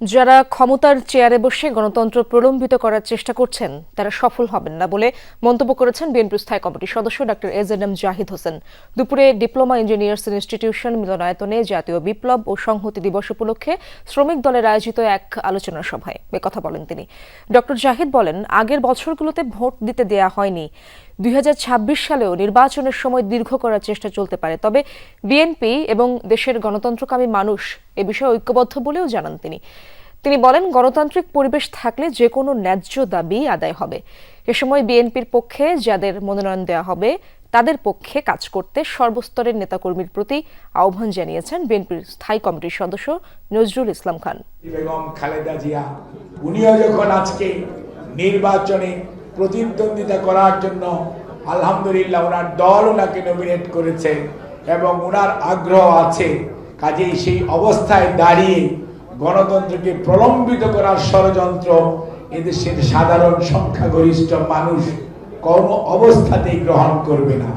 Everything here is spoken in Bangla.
যারা ক্ষমতার চেয়ারে বসে গণতন্ত্র প্রলম্বিত করার চেষ্টা করছেন, তারা সফল হবেন না বলে মন্তব্য করেছেন বিএনপির স্থায়ী কমিটির সদস্য ডক্টর এজ এন এম জাহিদ হোসেন। দুপুরে ডিপ্লোমা ইঞ্জিনিয়ার্স ইনস্টিটিউশন মিলনায়তনে জাতীয় বিপ্লব ও সংহতি দিবস উপলক্ষে শ্রমিক দলের আয়োজিত এক আলোচনা সভায় কথা বলেন তিনি। ডক্টর জাহিদ বলেন, আগের বছরগুলোতে ভোট দিতে দেয়া হয়নি। দুই হাজার ছাব্বিশ সালেও নির্বাচনের সময় দীর্ঘ করার চেষ্টা চলতে পারে। তবে বিএনপি এবং দেশের গণতন্ত্রকামী মানুষ এ বিষয়ে ঐক্যবদ্ধ বলেও জানান তিনি। তিনি বলেন, গণতান্ত্রিক পরিবেশ থাকলে যে কোনো ন্যায্য দাবি আদায় হবে। এ সময় বিএনপির পক্ষে যাদের মনোনয়ন দেওয়া হবে, তাদের পক্ষে কাজ করতে সর্বস্তরের নেতাকর্মীর প্রতি আহ্বান জানিয়েছেন বিএনপির স্থায়ী কমিটির সদস্য নজরুল ইসলাম খান। বেগম খালেদা জিয়া, উনিও যখন আজকে নির্বাচনে প্রতিদ্বন্দ্বিতা করার জন্য আলহামদুলিল্লাহ ওনার দল ওনাকে নমিনেট করেছে এবং ওনার আগ্রহ আছে। কাজেই সেই অবস্থায় দাঁড়িয়ে গণতন্ত্রকে প্রলম্বিত করার ষড়যন্ত্র এদেশের সাধারণ সংখ্যাগরিষ্ঠ মানুষ কোনো অবস্থাতেই গ্রহণ করবে না।